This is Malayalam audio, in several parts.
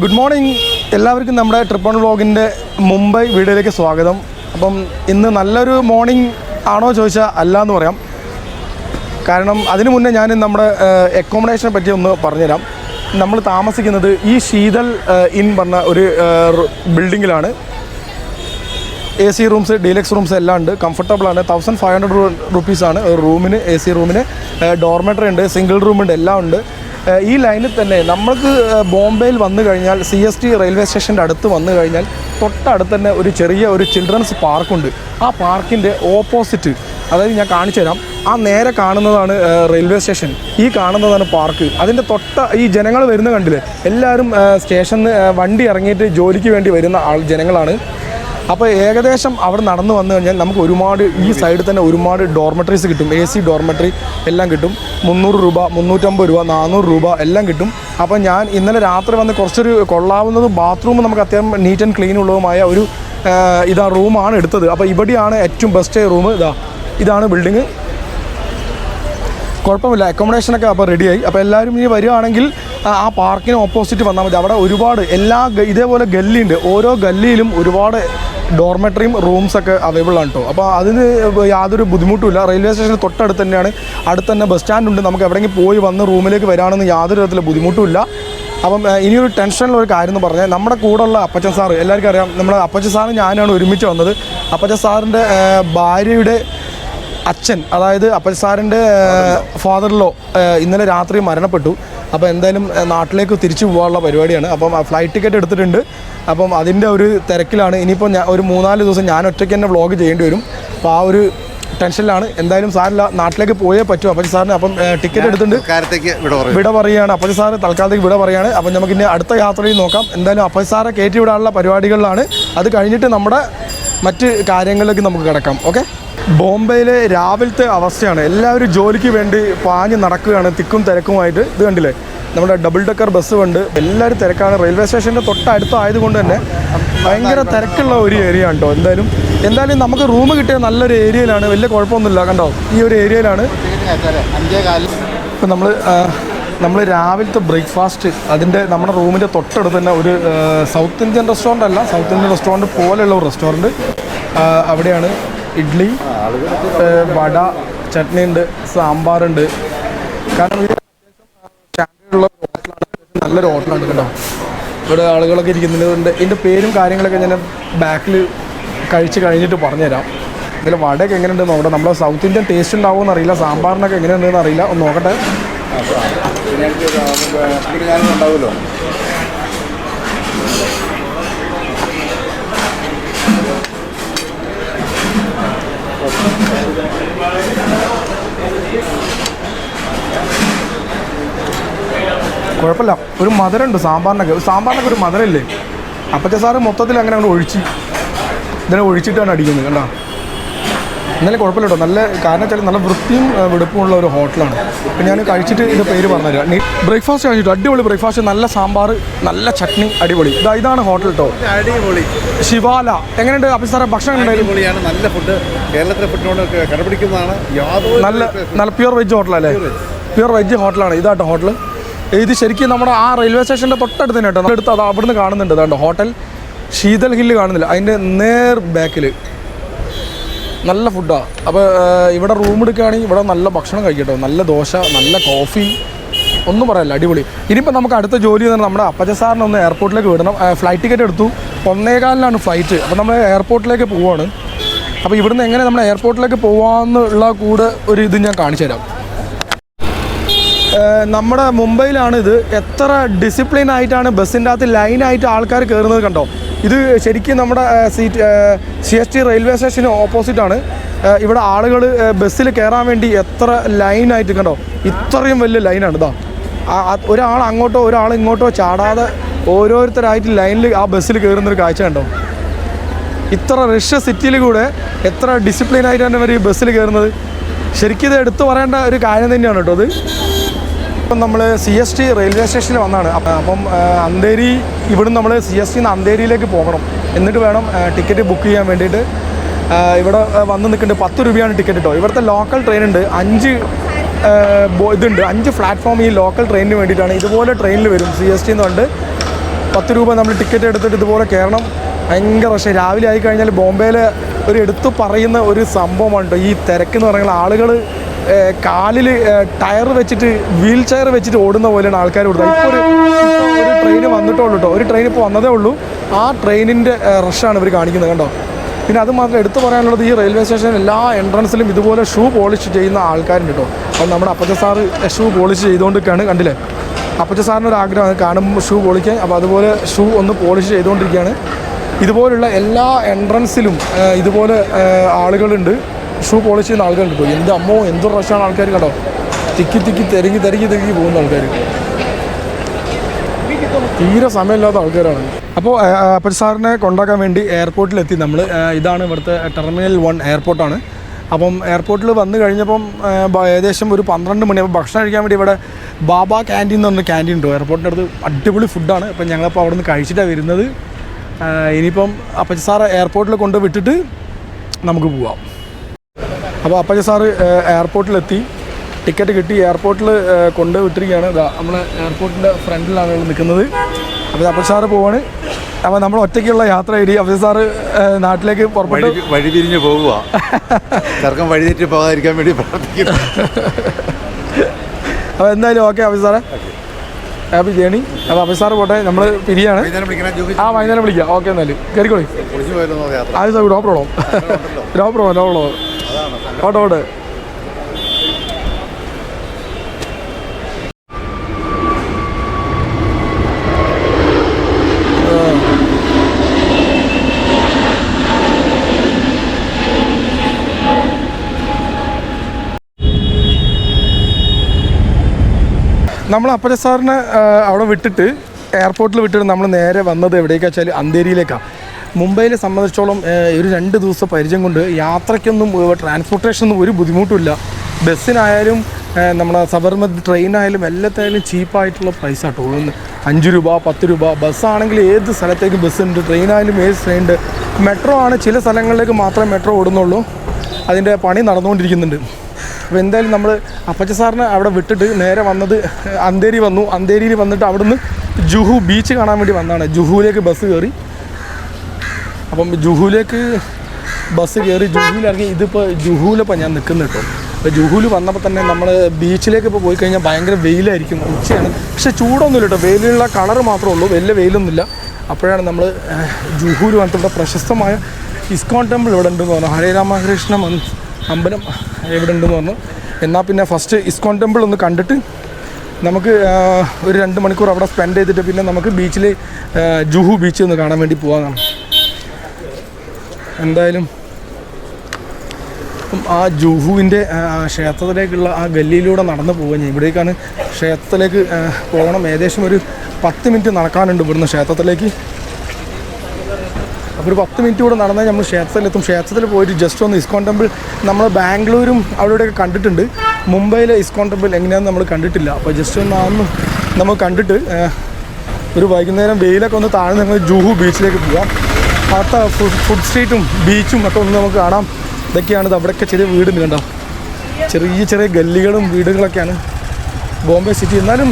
Good morning. എല്ലാവർക്കും നമ്മുടെ ട്രിപ്പൺ വ്ളോഗിന്റെ മുംബൈ വീഡിയോയിലേക്ക് സ്വാഗതം. അപ്പം ഇന്ന് നല്ലൊരു മോർണിംഗ് ആണോ ചോദിച്ചാൽ അല്ല എന്ന് പറയാം. കാരണം അതിനു മുന്നേ ഞാൻ നമ്മുടെ അക്കോമഡേഷനെ പറ്റി ഒന്ന് പറഞ്ഞുതരാം. നമ്മൾ താമസിക്കുന്നത് ഈ ശീതൽ ഇൻ പറഞ്ഞ ഒരു ബിൽഡിങ്ങിലാണ്. A C rooms deluxe rooms എല്ലാം ഉണ്ട്. കംഫർട്ടബിളാണ് തൗസൻഡ് ഫൈവ് ഹൺഡ്രഡ് റുപ്പീസാണ് റൂമിന് എ സി റൂമിന് ഡോർമെറ്ററി ഉണ്ട് സിംഗിൾ റൂമുണ്ട് എല്ലാം ഉണ്ട്. ഈ ലൈനിൽ തന്നെ നമ്മൾക്ക് ബോംബെയിൽ വന്നു കഴിഞ്ഞാൽ സി എസ് ടി റെയിൽവേ സ്റ്റേഷന്റെ അടുത്ത് വന്നു കഴിഞ്ഞാൽ തൊട്ടടുത്ത് തന്നെ ഒരു ചെറിയ ഒരു ചിൽഡ്രൻസ് പാർക്കുണ്ട് ആ പാർക്കിന്റെ ഓപ്പോസിറ്റ് അതായത് ഞാൻ കാണിച്ചു തരാം. ആ നേരെ കാണുന്നതാണ് റെയിൽവേ സ്റ്റേഷൻ. ഈ കാണുന്നതാണ് പാർക്ക് അതിന്റെ തൊട്ട ഈ ജനങ്ങൾ വരുന്ന കണ്ടില്ലേ? എല്ലാവരും സ്റ്റേഷനിൽ വണ്ടി ഇറങ്ങിയിട്ട് ജോലിക്ക് വേണ്ടി വരുന്ന ആൾ ജനങ്ങളാണ്. അപ്പോൾ ഏകദേശം അവിടെ നടന്നു വന്നു കഴിഞ്ഞാൽ നമുക്ക് ഒരുപാട് ഈ സൈഡിൽ തന്നെ ഒരുപാട് ഡോർമെട്രീസ് കിട്ടും. എ സി ഡോർമെട്രി എല്ലാം കിട്ടും. മുന്നൂറ് രൂപ മുന്നൂറ്റമ്പത് രൂപ നാനൂറ് രൂപ എല്ലാം കിട്ടും. അപ്പോൾ ഞാൻ ഇന്നലെ രാത്രി വന്ന് കുറച്ചൊരു കൊള്ളാവുന്നത് ബാത്റൂം നമുക്ക് അത്യാവശ്യം നീറ്റ് ആൻഡ് ക്ലീൻ ഉള്ളതുമായ ഒരു ഇതാ റൂമാണ് എടുത്തത്. അപ്പോൾ ഇവിടെയാണ് ഏറ്റവും ബെസ്റ്റ് റൂം ഇതാ. ഇതാണ് ബിൽഡിങ് കുഴപ്പമില്ല. അക്കോമഡേഷനൊക്കെ അപ്പോൾ റെഡിയായി അപ്പോൾ എല്ലാവരും ഇനി വരികയാണെങ്കിൽ ആ- പാർക്കിന് ഓപ്പോസിറ്റ് വന്നാൽ മതി. അവിടെ ഒരുപാട് എല്ലാ ഇതേപോലെ ഗല്ലിയുണ്ട്. ഓരോ ഗല്ലിയിലും ഒരുപാട് ഡോർമെട്രിയും റൂംസൊക്കെ അവൈലബിൾ ആണ് കേട്ടോ അപ്പോൾ അതിന് യാതൊരു ബുദ്ധിമുട്ടുമില്ല റെയിൽവേ സ്റ്റേഷന് തൊട്ടടുത്ത് തന്നെയാണ്. അടുത്ത് തന്നെ ബസ് സ്റ്റാൻഡ് ഉണ്ട്. നമുക്ക് എവിടെയെങ്കിലും പോയി വന്ന് റൂമിലേക്ക് വരാണെന്ന് യാതൊരു തരത്തിലുള്ള ബുദ്ധിമുട്ടുമില്ല അപ്പം ഇനിയൊരു ടെൻഷനുള്ള ഒരു കാര്യം എന്ന് പറഞ്ഞാൽ നമ്മുടെ കൂടെയുള്ള അപ്പച്ചൻ സാറ് എല്ലാവർക്കും അറിയാം നമ്മുടെ അപ്പച്ചൻ സാറും ഞാനാണ് ഒരുമിച്ച് വന്നത്. അപ്പച്ചൻ സാറിന്റെ ഭാര്യയുടെ അച്ഛൻ അതായത് അപ്പച്ചൻ സാറിന്റെ ഫാദറിലോ ഇന്നലെ രാത്രി മരണപ്പെട്ടു. അപ്പോൾ എന്തായാലും നാട്ടിലേക്ക് തിരിച്ചു പോകാനുള്ള പരിപാടിയാണ്. അപ്പം ഫ്ലൈറ്റ് ടിക്കറ്റ് എടുത്തിട്ടുണ്ട്. അപ്പം അതിന്റെ ഒരു തിരക്കിലാണ്. ഇനിയിപ്പോൾ ഞാൻ ഒരു മൂന്നാൽ ദിവസം ഞാൻ ഒറ്റയ്ക്ക് തന്നെ വ്ളോഗ് ചെയ്യേണ്ടി വരും. അപ്പോൾ ആ ഒരു ടെൻഷനിലാണ്. എന്തായാലും സാറില്ല നാട്ടിലേക്ക് പോയേ പറ്റൂ. അപ്പം സാറിന് അപ്പം ടിക്കറ്റ് എടുത്തിട്ടുണ്ട്. വിട പറയുകയാണ്. അപ്പം സാറ് തൽക്കാലത്തേക്ക് വിട പറയുകയാണ്. അപ്പം നമുക്ക് ഇനി അടുത്ത യാത്രയിൽ നോക്കാം. എന്തായാലും അപ്പം സാറെ കയറ്റി വിടാനുള്ള പരിപാടികളിലാണ്. അത് കഴിഞ്ഞിട്ട് നമ്മുടെ മറ്റ് കാര്യങ്ങളിലേക്ക് നമുക്ക് കിടക്കാം. ഓക്കെ? ബോംബെയിലെ രാവിലത്തെ അവസ്ഥയാണ്. എല്ലാവരും ജോലിക്ക് വേണ്ടി പാഞ്ഞ് നടക്കുകയാണ് തിക്കും തിരക്കുമായിട്ട്. ഇത് കണ്ടില്ലേ? നമ്മുടെ ഡബിൾ ഡെക്കർ ബസ് ഉണ്ട് എല്ലാവരും തിരക്കാണ്. റെയിൽവേ സ്റ്റേഷന്റെ തൊട്ടടുത്തായതുകൊണ്ട് തന്നെ ഭയങ്കര തിരക്കുള്ള ഒരു ഏരിയ ഉണ്ടോ എന്തായാലും എന്തായാലും നമുക്ക് റൂം കിട്ടിയ നല്ലൊരു ഏരിയയിലാണ് വലിയ കുഴപ്പമൊന്നുമില്ല കണ്ടോ? ഈ ഒരു ഏരിയയിലാണ് ഇപ്പം നമ്മൾ നമ്മൾ രാവിലത്തെ ബ്രേക്ക്ഫാസ്റ്റ് അതിന്റെ നമ്മുടെ റൂമിന്റെ തൊട്ടടുത്ത് തന്നെ ഒരു സൗത്ത് ഇന്ത്യൻ റെസ്റ്റോറന്റ് അല്ല സൗത്ത് ഇന്ത്യൻ റെസ്റ്റോറന്റ് പോലെയുള്ള ഒരു റെസ്റ്റോറന്റ് അവിടെയാണ് ഇഡ്ഡലി വട ചട്നി ഉണ്ട് സാമ്പാറുണ്ട് കാരണം ഇത് നല്ലൊരു ഹോട്ടലാണ് കേട്ടോ. ഇവിടെ ആളുകളൊക്കെ ഇരിക്കുന്നുണ്ട്. ഇതിന്റെ പേരും കാര്യങ്ങളൊക്കെ ഞാൻ ബാക്കിൽ കഴിച്ച് കഴിഞ്ഞിട്ട് പറഞ്ഞുതരാം. ഇതിൽ വടയൊക്കെ എങ്ങനെയുണ്ടെന്ന് നോക്കട്ടെ. നമ്മുടെ സൗത്ത് ഇന്ത്യൻ ടേസ്റ്റ് ഉണ്ടാവുമെന്ന് അറിയില്ല. സാമ്പാറിനൊക്കെ എങ്ങനെയുണ്ടെന്ന് അറിയില്ല. ഒന്ന് നോക്കട്ടെ. കുഴപ്പമില്ല. ഒരു മധുരമുണ്ട് സാമ്പാറിനൊക്കെ. സാമ്പാറിനൊക്കെ ഒരു മധുരമില്ലേ? അപ്പച്ച സാറ് മൊത്തത്തിൽ അങ്ങനെ അങ്ങോട്ട് ഒഴിച്ച് ഇതിനെ ഒഴിച്ചിട്ടാണ് അടിക്കുന്നത് കണ്ടോ? എന്നാലും കുഴപ്പമില്ല കേട്ടോ. നല്ല കാരണം വെച്ചാൽ നല്ല വൃത്തിയും വെടുപ്പുമുള്ള ഒരു ഹോട്ടലാണ്. അപ്പം ഞാൻ കഴിച്ചിട്ട് ഇത് പേര് പറഞ്ഞുതരാം. നീ ബ്രേക്ക്ഫാസ്റ്റ് കഴിച്ചിട്ട്? അടിപൊളി ബ്രേക്ക്ഫാസ്റ്റ്. നല്ല സാമ്പാർ നല്ല ചട്നി അടിപൊളി. ഇതാ ഇതാണ് ഹോട്ടൽ കേട്ടോ. അടിപൊളി. ശിവാല. എങ്ങനെയുണ്ട്? അപ്പം സാറേ ഭക്ഷണം അടിപൊളിയാണ്. നല്ല ഫുഡ്. കേരളത്തിലെ ഫുഡിനോട് കടപിടിക്കുന്നതാണ് നല്ല നല്ല പ്യുവർ വെജ് ഹോട്ടലല്ലേ പ്യുവർ വെജ് ഹോട്ടലാണ് ഇതാട്ടോ ഹോട്ടൽ ഇത് ശരിക്കും നമ്മുടെ ആ റെയിൽവേ സ്റ്റേഷന്റെ തൊട്ടടുത്ത് തന്നെ കേട്ടോ അടുത്ത് അത് അവിടുന്ന് കാണുന്നുണ്ട്. അതുകൊണ്ട് ഹോട്ടൽ ശീതൽ ഹില്ല് കാണുന്നില്ല. അതിന്റെ നേർ ബാക്കിൽ നല്ല ഫുഡാണ് അപ്പോൾ ഇവിടെ റൂം എടുക്കുകയാണെങ്കിൽ ഇവിടെ നല്ല ഭക്ഷണം കഴിക്കട്ടോ നല്ല ദോശ നല്ല കോഫി ഒന്നും പറയല്ല അടിപൊളി. ഇനിയിപ്പോൾ നമുക്ക് അടുത്ത ജോലി എന്ന് നമ്മുടെ അപ്പച്ച സാറിനെ ഒന്ന് എയർപോർട്ടിലേക്ക് വിടണം. ഫ്ലൈറ്റ് ടിക്കറ്റ് എടുത്തു. ഒന്നേകാലിനാണ് ഫ്ലൈറ്റ് അപ്പോൾ നമ്മൾ എയർപോർട്ടിലേക്ക് പോവാണ്. അപ്പോൾ ഇവിടുന്ന് എങ്ങനെ നമ്മൾ എയർപോർട്ടിലേക്ക് പോകാമെന്നുള്ള കൂടെ ഒരു ഇത് ഞാൻ കാണിച്ചു തരാം. നമ്മുടെ മുംബൈയിലാണ് ഇത് എത്ര ഡിസിപ്ലിൻ ആയിട്ടാണ് ബസ്സിന്റെ അകത്ത് ലൈനായിട്ട് ആൾക്കാർ കയറുന്നത് കണ്ടോ? ഇത് ശരിക്കും നമ്മുടെ seat C S T railway സ്റ്റേഷന് ഓപ്പോസിറ്റാണ് ഇവിടെ ആളുകൾ ബസ്സിൽ കയറാൻ വേണ്ടി എത്ര ലൈനായിട്ട് കണ്ടോ? ഇത്രയും വലിയ ലൈനാണ് ഇതാ. ഒരാൾ അങ്ങോട്ടോ ഒരാൾ ഇങ്ങോട്ടോ ചാടാതെ ഓരോരുത്തരായിട്ട് ലൈനിൽ ആ ബസ്സിൽ കയറുന്നൊരു കാഴ്ച കണ്ടോ? ഇത്ര റഷ്യ സിറ്റിയിൽ കൂടെ എത്ര ഡിസിപ്ലിൻ ആയിട്ടാണ് ഇവർ ഈ ബസ്സിൽ കയറുന്നത് ശരിക്കും ഇത് എടുത്തു പറയേണ്ട ഒരു കാര്യം തന്നെയാണ് കേട്ടോ അത്. ഇപ്പം നമ്മൾ സി എസ് ടി റെയിൽവേ സ്റ്റേഷനിൽ വന്നാണ്. അപ്പം അന്തേരി ഇവിടുന്ന് നമ്മൾ സി എസ് ടിന്ന് അന്തേരിയിലേക്ക് പോകണം. എന്നിട്ട് വേണം ടിക്കറ്റ് ബുക്ക് ചെയ്യാൻ വേണ്ടിയിട്ട്. ഇവിടെ വന്ന് നിൽക്കുന്നുണ്ട് പത്ത് രൂപയാണ് ടിക്കറ്റ് കേട്ടോ ഇവിടുത്തെ ലോക്കൽ ട്രെയിൻ ഉണ്ട്. അഞ്ച് ഇതുണ്ട്. അഞ്ച് പ്ലാറ്റ്ഫോം ഈ ലോക്കൽ ട്രെയിനിന് വേണ്ടിയിട്ടാണ്. ഇതുപോലെ ട്രെയിനിൽ വരും. സി എസ് ടി എന്ന് പറഞ്ഞിട്ട് പത്ത് രൂപ നമ്മൾ ടിക്കറ്റ് എടുത്തിട്ട് ഇതുപോലെ കയറണം. ഭയങ്കര പക്ഷേ രാവിലെ ആയി കഴിഞ്ഞാൽ ഒരു എടുത്തു പറയുന്ന ഒരു സംഭവമാണ് കേട്ടോ ഈ തിരക്കെന്ന് പറയുന്ന ആളുകൾ കാലിൽ ടയർ വെച്ചിട്ട് വീൽ ചെയർ വെച്ചിട്ട് ഓടുന്ന പോലെയാണ് ആൾക്കാർ ഓടുന്നത്. ഇപ്പോൾ ഒരു ഒരു ട്രെയിൻ വന്നിട്ടേ ഉള്ളൂ കേട്ടോ ഒരു ട്രെയിൻ ഇപ്പോൾ വന്നതേ ഉള്ളൂ. ആ ട്രെയിനിന്റെ റഷാണ് ഇവർ കാണിക്കുന്നത് കണ്ടോ? പിന്നെ അത് മാത്രം എടുത്തു പറയാനുള്ളത് ഈ റെയിൽവേ സ്റ്റേഷൻ എല്ലാ എൻട്രൻസിലും ഇതുപോലെ ഷൂ പോളിഷ് ചെയ്യുന്ന ആൾക്കാരുണ്ട് കേട്ടോ അപ്പം നമ്മുടെ അപ്പച്ച സാറ് ഷൂ പോളിഷ് ചെയ്തുകൊണ്ടിരിക്കുകയാണ് കണ്ടില്ലേ? അപ്പച്ച സാറിന് ഒരു ആഗ്രഹമാണ് കാണുമ്പോൾ ഷൂ പോളിക്കാൻ. അപ്പോൾ അതുപോലെ ഷൂ ഒന്ന് പോളിഷ് ചെയ്തുകൊണ്ടിരിക്കുകയാണ്. ഇതുപോലുള്ള എല്ലാ എൻട്രൻസിലും ഇതുപോലെ ആളുകളുണ്ട്. ഷൂ പോളിഷ് ചെയ്യുന്ന ആൾക്കാർ കിട്ടും എന്ത് അമ്മോ എന്ത് റഷാണ് ആൾക്കാർ കേട്ടോ തിക്കി തിക്കി തിരക്കി തിരക്കി തിരക്കി പോകുന്ന ആൾക്കാർ തീരെ സമയമില്ലാത്ത ആൾക്കാരാണ്. അപ്പോൾ അപ്പൻ സാറിനെ കൊണ്ടാക്കാൻ വേണ്ടി എയർപോർട്ടിലെത്തി നമ്മൾ ഇതാണ് ഇവിടുത്തെ ടെർമിനൽ വൺ എയർപോർട്ടാണ്. അപ്പം എയർപോർട്ടിൽ വന്നു കഴിഞ്ഞപ്പം ഏകദേശം ഒരു പന്ത്രണ്ട് മണിയാകുമ്പോൾ ഭക്ഷണം കഴിക്കാൻ വേണ്ടി ഇവിടെ ബാബ ക്യാന്റീൻ എന്ന് പറഞ്ഞ ക്യാന്റീൻ ഉണ്ടോ. എയർപോർട്ടിന്റെ അടുത്ത് അടിപൊളി ഫുഡാണ്. അപ്പം ഞങ്ങളപ്പോൾ അവിടെ നിന്ന് കഴിച്ചിട്ടാണ് വരുന്നത് ഇനിയിപ്പം അപ്പച്ച സാറ് എയർപോർട്ടിൽ കൊണ്ട് വിട്ടിട്ട് നമുക്ക് പോവാം. അപ്പോൾ അപ്പച്ച സാറ് എയർപോർട്ടിലെത്തി ടിക്കറ്റ് കിട്ടി. എയർപോർട്ടിൽ കൊണ്ട് വിട്ടിരിക്കുകയാണ്. ഇതാ നമ്മൾ എയർപോർട്ടിന്റെ ഫ്രണ്ടിലാണ് നിൽക്കുന്നത്. അപ്പോൾ അപ്പച്ച സാറ് പോവാണ്. അപ്പോൾ നമ്മൾ ഒറ്റയ്ക്കുള്ള യാത്ര ഇടി. അപ്പച്ച സാറ് നാട്ടിലേക്ക് പുറപ്പെട്ടു വഴി തിരിഞ്ഞ് പോകുക ചെറുക്കം വഴി തെറ്റി പോകാതിരിക്കാൻ വേണ്ടി പ്രാർത്ഥിക്കുന്നു. അപ്പോൾ എന്തായാലും ഓക്കെ അഫീസ് സാറേ. ഹാപ്പി ജേണി അപ്പോൾ അഫീസ് സാറ് പോട്ടെ. നമ്മൾ പിരിയാണ്. ആ വൈകുന്നേരം വിളിക്കാം. ഓക്കെ എന്നാലും. കയറിക്കോളി അത് sir no problem no problem no problem ഓട്ടെ നമ്മൾ അപ്പച്ച സാറിനെ അവിടെ വിട്ടിട്ട് എയർപോർട്ടിൽ വിട്ടിട്ട് നമ്മൾ നേരെ വന്നത് എവിടേക്കാ വെച്ചാൽ അന്തേരിയിലേക്കാണ് മുംബൈയിലെ സംബന്ധിച്ചോളം ഒരു രണ്ട് ദിവസം പരിചയം കൊണ്ട് യാത്രയ്ക്കൊന്നും ട്രാൻസ്പോർട്ടേഷനൊന്നും ഒരു ബുദ്ധിമുട്ടില്ല ബസ്സിനായാലും നമ്മുടെ സബർമതി ട്രെയിനായാലും എല്ലാത്തായാലും ചീപ്പായിട്ടുള്ള പ്രൈസ് ആട്ടോ ഒന്ന് അഞ്ച് രൂപ പത്ത് രൂപ. ബസ്സാണെങ്കിൽ ഏത് സ്ഥലത്തേക്കും ബസ് ഉണ്ട് ട്രെയിനായാലും ഏത് ട്രെയിൻ ഉണ്ട് മെട്രോ ആണ് ചില സ്ഥലങ്ങളിലേക്ക് മാത്രമേ മെട്രോ ഓടുന്നുള്ളൂ. അതിന്റെ പണി നടന്നുകൊണ്ടിരിക്കുന്നുണ്ട്. അപ്പോൾ എന്തായാലും നമ്മൾ അപ്പച്ച സാറിനെ അവിടെ വിട്ടിട്ട് നേരെ വന്നത് അന്തേരി വന്നു. അന്തേരിയിൽ വന്നിട്ട് അവിടുന്ന് ജുഹു ബീച്ച് കാണാൻ വേണ്ടി വന്നതാണ്. ജുഹുവിലേക്ക് ബസ് കയറി. അപ്പം ജുഹുലേക്ക് ബസ് കയറി ജുഹുലിറങ്ങി ഇതിപ്പോൾ ജുഹുവിലിപ്പോൾ ഞാൻ നിൽക്കുന്നത് കേട്ടോ. അപ്പോൾ ജുഹുവിൽ വന്നപ്പോൾ തന്നെ നമ്മൾ ബീച്ചിലേക്ക് ഇപ്പോൾ പോയി കഴിഞ്ഞാൽ ഭയങ്കര വെയിലായിരിക്കും ഉച്ചയാണ്. പക്ഷേ ചൂടൊന്നുമില്ല കേട്ടോ. വെയിലുള്ള കളർ മാത്രമേ ഉള്ളൂ വലിയ വെയിലൊന്നുമില്ല. അപ്പോഴാണ് നമ്മൾ ജുഹൂർ വന്നിട്ടുള്ള പ്രശസ്തമായ ഇസ്കോൺ ടെമ്പിൾ ഇവിടെ ഉണ്ടെന്ന് പറഞ്ഞു. ഹരേ രാമകൃഷ്ണ അമ്പലം എവിടെ ഉണ്ടെന്ന് പറഞ്ഞു. എന്നാൽ പിന്നെ ഫസ്റ്റ് ഇസ്കോൺ ടെമ്പിൾ ഒന്ന് കണ്ടിട്ട് നമുക്ക് ഒരു രണ്ട് മണിക്കൂർ അവിടെ സ്പെൻഡ് ചെയ്തിട്ട് പിന്നെ നമുക്ക് ബീച്ചിൽ ജുഹു ബീച്ച് ഒന്ന് കാണാൻ വേണ്ടി പോകാനാണ് എന്തായാലും അപ്പം ആ ജുഹുവിന്റെ ക്ഷേത്രത്തിലേക്കുള്ള ആ ഗല്ലിയിലൂടെ നടന്നു പോവുക ഞാൻ ഇവിടേക്കാണ് ക്ഷേത്രത്തിലേക്ക് പോകണം. ഏകദേശം ഒരു പത്ത് മിനിറ്റ് നടക്കാനുണ്ട് ഇവിടുന്ന് ക്ഷേത്രത്തിലേക്ക്. അപ്പോൾ ഒരു പത്ത് മിനിറ്റ് കൂടെ നടന്നാൽ നമ്മൾ ക്ഷേത്രത്തിലെത്തും. ക്ഷേത്രത്തിൽ പോയിട്ട് ജസ്റ്റ് ഒന്ന് ഇസ്കോൺ ടെമ്പിൾ നമ്മൾ ബാംഗ്ലൂരും അവിടെയൊക്കെ കണ്ടിട്ടുണ്ട്. മുംബൈയിലെ ഇസ്കോൺ ടെമ്പിൾ എങ്ങനെയാണെന്ന് നമ്മൾ കണ്ടിട്ടില്ല. അപ്പോൾ ജസ്റ്റ് ഒന്ന് അന്ന് നമ്മൾ കണ്ടിട്ട് ഒരു വൈകുന്നേരം വെയിലൊക്കെ ഒന്ന് താഴ്ന്ന് നമ്മൾ ജൂഹു ബീച്ചിലേക്ക് പോവാം. അവിടുത്തെ ഫുഡ് സ്ട്രീറ്റും ബീച്ചും ഒക്കെ ഒന്ന് നമുക്ക് കാണാം. ഇതൊക്കെയാണ് ഇത് അവിടെയൊക്കെ ചെറിയ വീടുണ്ട് കണ്ടോ? ചെറിയ ചെറിയ ഗല്ലികളും വീടുകളൊക്കെയാണ്. ബോംബെ സിറ്റി എന്നാലും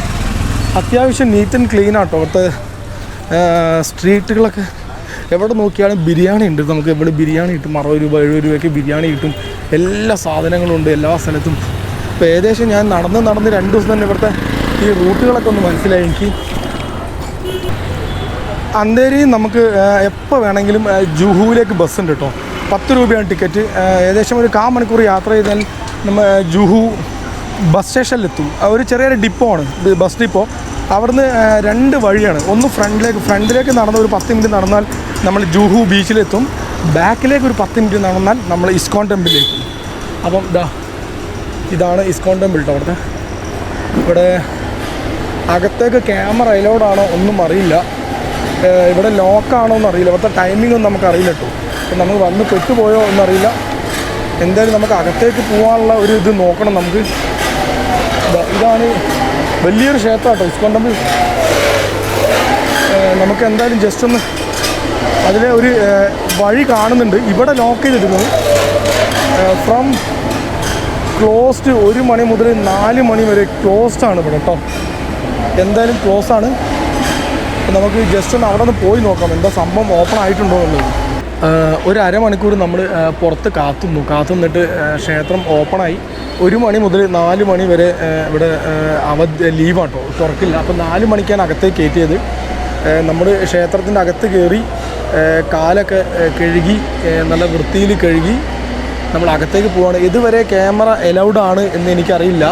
അത്യാവശ്യം നീറ്റ് ആൻഡ് ക്ലീൻ ആട്ടോ അവിടുത്തെ സ്ട്രീറ്റുകളൊക്കെ എവിടെ നോക്കിയാലും ബിരിയാണി ഉണ്ട്. നമുക്ക് എവിടെ ബിരിയാണി കിട്ടും. അറുപത് രൂപ എഴുപത് രൂപയ്ക്ക് ബിരിയാണി കിട്ടും. എല്ലാ സാധനങ്ങളും ഉണ്ട് എല്ലാ സ്ഥലത്തും. ഇപ്പോൾ ഏകദേശം ഞാൻ നടന്ന് നടന്ന് രണ്ട് ദിവസം തന്നെ ഇവിടുത്തെ ഈ റൂട്ടുകളൊക്കെ ഒന്ന് മനസ്സിലായി എനിക്ക്. അന്തേരി നമുക്ക് എപ്പോൾ വേണമെങ്കിലും ജുഹുവിലേക്ക് ബസ് ഉണ്ട് കേട്ടോ പത്ത് രൂപയാണ് ടിക്കറ്റ് ഏകദേശം ഒരു കാ മണിക്കൂർ യാത്ര ചെയ്താൽ നമ്മൾ ജുഹു ബസ് സ്റ്റേഷനിലെത്തും ഒരു ചെറിയൊരു ഡിപ്പോ ആണ്. ബസ് ഡിപ്പോ അവിടുന്ന് രണ്ട് വഴിയാണ്. ഒന്ന് ഫ്രണ്ടിലേക്ക് ഫ്രണ്ടിലേക്ക് നടന്ന ഒരു പത്ത് മിനിറ്റ് നടന്നാൽ നമ്മൾ ജുഹു ബീച്ചിലെത്തും ബാക്കിലേക്ക് ഒരു പത്ത് മിനിറ്റ് നടന്നാൽ നമ്മൾ ഇസ്കോൺ ടെമ്പിളിലേക്ക് അപ്പം ഇതാ ഇതാണ് ഇസ്കോൺ ടെമ്പിൾ കേട്ടോ അവിടുത്തെ. ഇവിടെ അകത്തേക്ക് ക്യാമറ അലോഡാണോ ഒന്നും അറിയില്ല. ഇവിടെ ലോക്കാണോ എന്ന് അറിയില്ല ഇവിടുത്തെ നമുക്ക് അറിയില്ല കേട്ടോ. നമുക്ക് വന്ന് പെട്ടുപോയോ എന്നറിയില്ല. എന്തായാലും നമുക്ക് അകത്തേക്ക് പോകാനുള്ള ഒരു ഇത് നോക്കണം നമുക്ക്. ഇതാണ് വലിയൊരു ക്ഷേത്രം കേട്ടോ. ISKCON temple. നമുക്ക് എന്തായാലും ജസ്റ്റ് ഒന്ന് അതിലെ ഒരു വഴി കാണുന്നുണ്ട്. ഇവിടെ ലോക്ക് ചെയ്തിരുന്നത് ഫ്രം ക്ലോസ്ഡ് ഒരു മണി മുതൽ നാല് മണി വരെ ക്ലോസ്ഡ് ആണ് ഇവിടെ കേട്ടോ. എന്തായാലും ക്ലോസ് ആണ്. നമുക്ക് ജസ്റ്റ് ഒന്ന് അവിടെ നിന്ന് പോയി നോക്കാം. എന്താ സംഭവം ഓപ്പൺ ആയിട്ടുണ്ടോ എന്നുള്ളത്. ഒരു അരമണിക്കൂർ നമ്മൾ പുറത്ത് കാത്തുന്നു. കാത്തുനിന്നിട്ട് ക്ഷേത്രം ഓപ്പണായി ഒരു മണി മുതൽ നാല് മണി വരെ ഇവിടെ അവധി ലീവാട്ടോ തുറക്കില്ല. അപ്പോൾ നാല് മണിക്കാണ് അകത്തേക്ക് കയറ്റിയത്. നമ്മൾ ക്ഷേത്രത്തിന്റെ അകത്ത് കയറി കാലൊക്കെ കഴുകി നല്ല വൃത്തിയിൽ കഴുകി നമ്മൾ അകത്തേക്ക് പോവാണ്. ഇതുവരെ ക്യാമറ അലൗഡ് ആണ് എന്ന് എനിക്കറിയില്ല.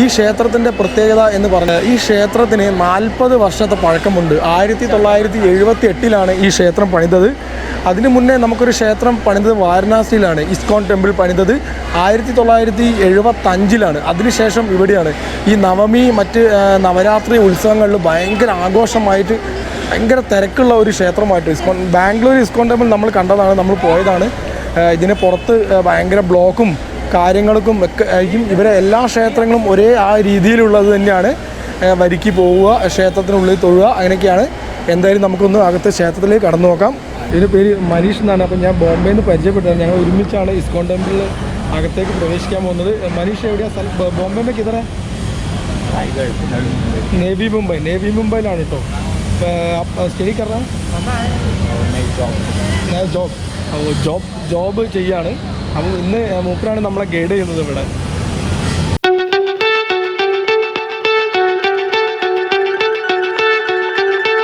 ഈ ക്ഷേത്രത്തിന്റെ പ്രത്യേകത എന്ന് പറഞ്ഞാൽ ഈ ക്ഷേത്രത്തിന് നാൽപ്പത് വർഷത്തെ പഴക്കമുണ്ട്. ആയിരത്തി തൊള്ളായിരത്തി എഴുപത്തി എട്ടിലാണ് ഈ ക്ഷേത്രം പണിതത്. അതിനു മുന്നേ നമുക്കൊരു ക്ഷേത്രം പണിതത് വാരണാസിയിലാണ് ഇസ്കോൺ ടെമ്പിൾ പണിതത് ആയിരത്തി തൊള്ളായിരത്തി എഴുപത്തഞ്ചിലാണ് അതിനുശേഷം ഇവിടെയാണ് ഈ നവമി മറ്റ് നവരാത്രി ഉത്സവങ്ങളിൽ ഭയങ്കര ആഘോഷമായിട്ട് ഭയങ്കര തിരക്കുള്ള ഒരു ക്ഷേത്രമായിട്ട് ഇസ്കോൺ ബാംഗ്ലൂർ ഇസ്കോൺ ടെമ്പിൾ നമ്മൾ കണ്ടതാണ് നമ്മൾ പോയതാണ്. ഇതിന് പുറത്ത് ഭയങ്കര ബ്ലോക്കും കാര്യങ്ങൾക്കും ഒക്കെ ആയിരിക്കും. ഇവരെ എല്ലാ ക്ഷേത്രങ്ങളും ഒരേ ആ രീതിയിലുള്ളത് തന്നെയാണ് വരിക്ക് പോവുക ക്ഷേത്രത്തിനുള്ളിൽ തൊഴുക അങ്ങനെയൊക്കെയാണ്. എന്തായാലും നമുക്കൊന്ന് അകത്ത് ക്ഷേത്രത്തിലേക്ക് കടന്നു നോക്കാം. ഇതിന്റെ പേര് മനീഷ് എന്നാണ്. അപ്പോൾ ഞാൻ ബോംബെയിൽ നിന്ന് പരിചയപ്പെട്ടത് ഞങ്ങൾ ഒരുമിച്ചാണ് ഇസ്കോൺ ടെമ്പിൾ അകത്തേക്ക് പ്രവേശിക്കാൻ പോകുന്നത്. മനീഷ് എവിടെയാണ് സ്ഥലം? ബോംബെയിലേക്ക് ഇതറേ? നേവി മുംബൈ. നേവി മുംബൈയിലാണ് കേട്ടോ. സ്റ്റേ കറാം ജോബ്. ജോബ് ജോബ് ചെയ്യാണ്. അപ്പോൾ ഇന്ന് മൂപ്പരാണ് നമ്മളെ ഗൈഡ് ചെയ്യുന്നത് ഇവിടെ.